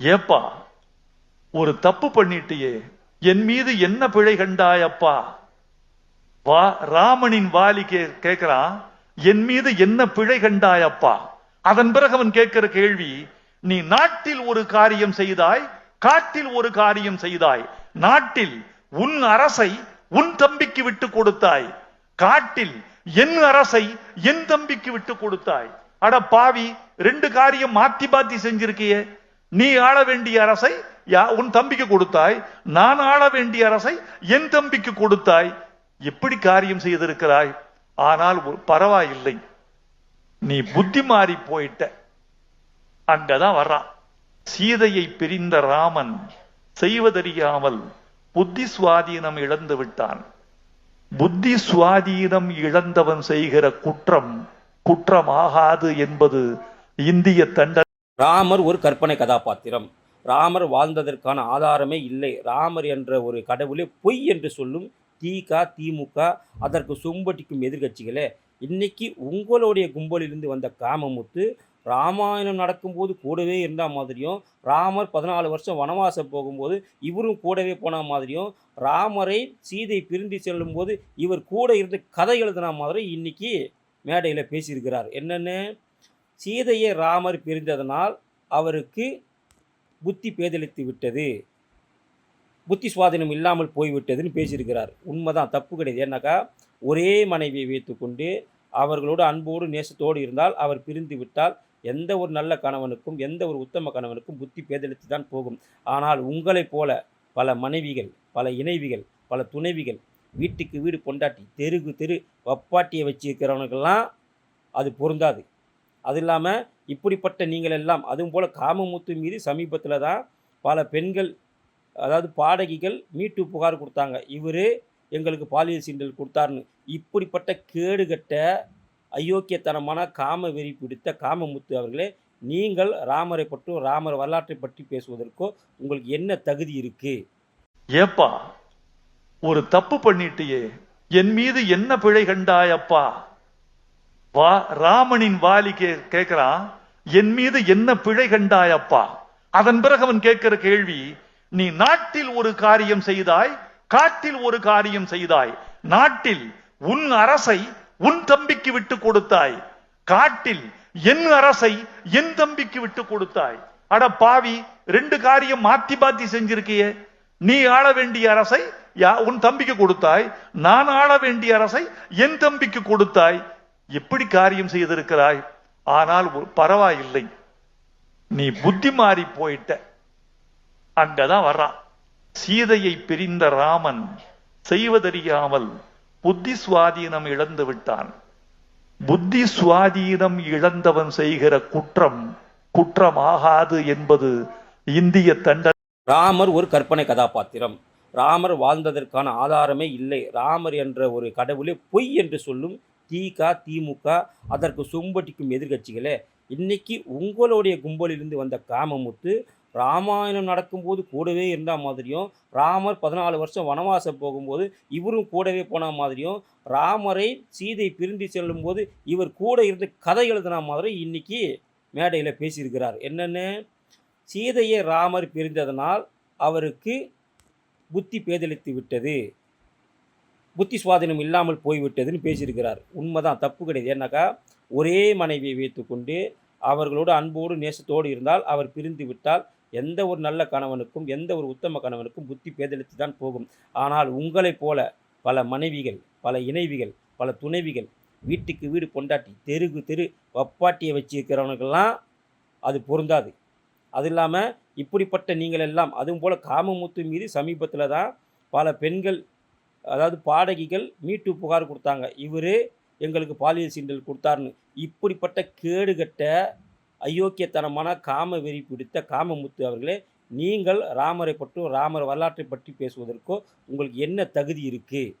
ஏப்பா ஒரு தப்பு பண்ணிட்டியே என் மீது என்ன பிழை கண்டாயப்பா வா ராமனின் வாலி கே கேட்கிறான் என் மீது என்ன பிழை கண்டாயப்பா அதன் பிறகு அவன் கேட்கிற கேள்வி நீ நாட்டில் ஒரு காரியம் செய்தாய் காட்டில் ஒரு காரியம் செய்தாய். நாட்டில் உன் அரசை உன் தம்பிக்கு விட்டு கொடுத்தாய். காட்டில் என் அரசை என் தம்பிக்கு விட்டு கொடுத்தாய். அட பாவி ரெண்டு காரியம் மாத்தி மாத்தி செஞ்சிருக்கியே. நீ ஆள வேண்டிய அரசை உன் தம்பிக்கு கொடுத்தாய். நான் ஆள வேண்டிய அரசை என் தம்பிக்கு கொடுத்தாய். எப்படி காரியம் செய்திருக்கிறாய்? ஆனால் பரவாயில்லை. நீ புத்தி மாறி போயிட்ட. அங்கதான் வர்றான். சீதையை பிரிந்த ராமன் செய்வதறியாமல் புத்தி சுவாதீனம் இழந்து விட்டான். புத்தி சுவாதீனம் இழந்தவன் செய்கிற குற்றம் குற்றமாகாது என்பது இந்திய தண்ட ராமர் ஒரு கற்பனை கதாபாத்திரம். ராமர் வாழ்ந்ததற்கான ஆதாரமே இல்லை. ராமர் என்ற ஒரு கடவுளே பொய் என்று சொல்லும் திக திமுக அதற்கு சொம்பட்டிக்கும் எதிர்க்கட்சிகளே இன்னைக்கு உங்களுடைய கும்பலிலிருந்து வந்த காமமுத்து ராமாயணம் நடக்கும்போது கூடவே இருந்த மாதிரியும் ராமர் பதினாலு வருஷம் வனவாசம் போகும்போது இவரும் கூடவே போன மாதிரியும் ராமரை சீதை பிரிந்து செல்லும்போது இவர் கூட இருந்து கதை எழுதின மாதிரி இன்னைக்கு மேடையில் பேசியிருக்கிறார். என்னென்னு? சீதையை ராமர் பிரிந்ததனால் அவருக்கு புத்தி பேதலித்து விட்டது. புத்தி சுவாதீனம் இல்லாமல் போய்விட்டதுன்னு பேசியிருக்கிறார். உண்மைதான் தப்பு கிடையாது. ஏன்னாக்கா ஒரே மனைவியை வைத்துக்கொண்டு அவர்களோடு அன்போடு நேசத்தோடு இருந்தால் அவர் பிரிந்து விட்டால் எந்த ஒரு நல்ல கணவனுக்கும் எந்த ஒரு உத்தம கணவனுக்கும் புத்தி பேதலித்து தான் போகும். ஆனால் உங்களைப் போல பல மனைவிகள் பல இணைவிகள் பல துணைவிகள் வீட்டுக்கு வீடு கொண்டாட்டி தெருக்கு தெரு வப்பாட்டியை வச்சிருக்கிறவனுக்கெல்லாம் அது பொருந்தாது. அது இல்லாமல் இப்படிப்பட்ட நீங்கள் எல்லாம் அதுவும் போல் காமமுத்து மீது சமீபத்தில் தான் பல பெண்கள் அதாவது பாடகிகள் மீட்டு புகார் கொடுத்தாங்க. இவர் எங்களுக்கு பாலியல் சீண்டல் கொடுத்தாருன்னு. இப்படிப்பட்ட கேடுகட்ட அயோக்கியத்தனமான காம வெறி பிடித்த காமமுத்து அவர்களே நீங்கள் ராமரை பற்றும் ராமர் வரலாற்றை பற்றி பேசுவதற்கோ உங்களுக்கு என்ன தகுதி இருக்குது ஏப்பா ஒரு தப்பு பண்ணிட்டியே. என் மீது என்ன பிழை கண்டாயப்பா? வா ராமனின் வாலி கே கேட்கிறான் என் மீது என்ன பிழை கண்டாய் அப்பா? அதன் பிறகு அவன் கேட்கிற கேள்வி நீ நாட்டில் ஒரு காரியம் செய்தாய் காட்டில் ஒரு காரியம் செய்தாய். நாட்டில் உன் அரசை உன் தம்பிக்கு விட்டு கொடுத்தாய். காட்டில் என் அரசை என் தம்பிக்கு விட்டு கொடுத்தாய். அட பாவி ரெண்டு காரியம் மாத்தி பாத்தி செஞ்சிருக்கியே. நீ ஆள வேண்டிய அரசை யா- உன் தம்பிக்கு கொடுத்தாய். நான் ஆள வேண்டிய அரசை என் தம்பிக்கு கொடுத்தாய். எப்படி காரியம் செய்திருக்கிறாய்? ஆனால் ஒரு- பரவாயில்லை. நீ புத்தி மாறி போயிட்ட. அங்கதான் வர்றான். சீதையை பிரிந்த ராமன் செய்வதறியாமல் புத்தி சுவாதீனம் இழந்து விட்டான். புத்தி சுவாதீனம் இழந்தவன் செய்கிற குற்றம் குற்றமாகாது என்பது இந்திய தண்ட ராமர் ஒரு கற்பனை கதாபாத்திரம். ராமர் வாழ்ந்ததற்கான ஆதாரமே இல்லை. ராமர் என்ற ஒரு கடவுளே பொய் என்று சொல்லும் திக திமுக அதற்கு சும்பட்டிக்கும் எதிர்க்கட்சிகளே இன்னைக்கு உங்களுடைய கும்பலிலிருந்து வந்த காமமுத்து ராமாயணம் நடக்கும்போது கூடவே இருந்த மாதிரியும் ராமர் பதினாலு வருஷம் வனவாசம் போகும்போது இவரும் கூடவே போன மாதிரியும் ராமரை சீதை பிரிந்து செல்லும்போது இவர் கூட இருந்து கதை எழுதின மாதிரி இன்னைக்கு மேடையில் பேசியிருக்கிறார். என்னென்னு? சீதையை ராமர் பிரிந்ததனால் அவருக்கு புத்தி பேதலித்து விட்டது. புத்தி சுவாதீனம் இல்லாமல் போய்விட்டதுன்னு பேசியிருக்கிறார். உண்மைதான் தப்பு கிடையாது. ஏன்னாக்கா ஒரே மனைவியை வைத்துக்கொண்டு அவர்களோடு அன்போடு நேசத்தோடு இருந்தால் அவர் பிரிந்து விட்டால் எந்த ஒரு நல்ல கணவனுக்கும் எந்த ஒரு உத்தம கணவனுக்கும் புத்தி பேதலித்து தான் போகும். ஆனால் உங்களைப் போல பல மனைவிகள் பல இணைவிகள் பல துணைவிகள் வீட்டுக்கு வீடு பொண்டாட்டி தெருக்கு தெரு வப்பாட்டியை வச்சிருக்கிறவனுக்கெல்லாம் அது பொருந்தாது. அது இல்லாமல் இப்படிப்பட்ட நீங்கள் எல்லாம் அதுவும் போல் காமமுத்து மீது சமீபத்தில் தான் பல பெண்கள் அதாவது பாடகிகள் மீட்டு புகார் கொடுத்தாங்க. இவர் எங்களுக்கு பாலியல் சீண்டல் கொடுத்தாருன்னு. இப்படிப்பட்ட கேடுகட்ட அயோக்கியத்தனமான காம வெறி பிடித்த காமமுத்து அவர்களே நீங்கள் ராமரை பற்றும் ராமர் வரலாற்றை பற்றி பேசுவதற்கோ உங்களுக்கு என்ன தகுதி இருக்குது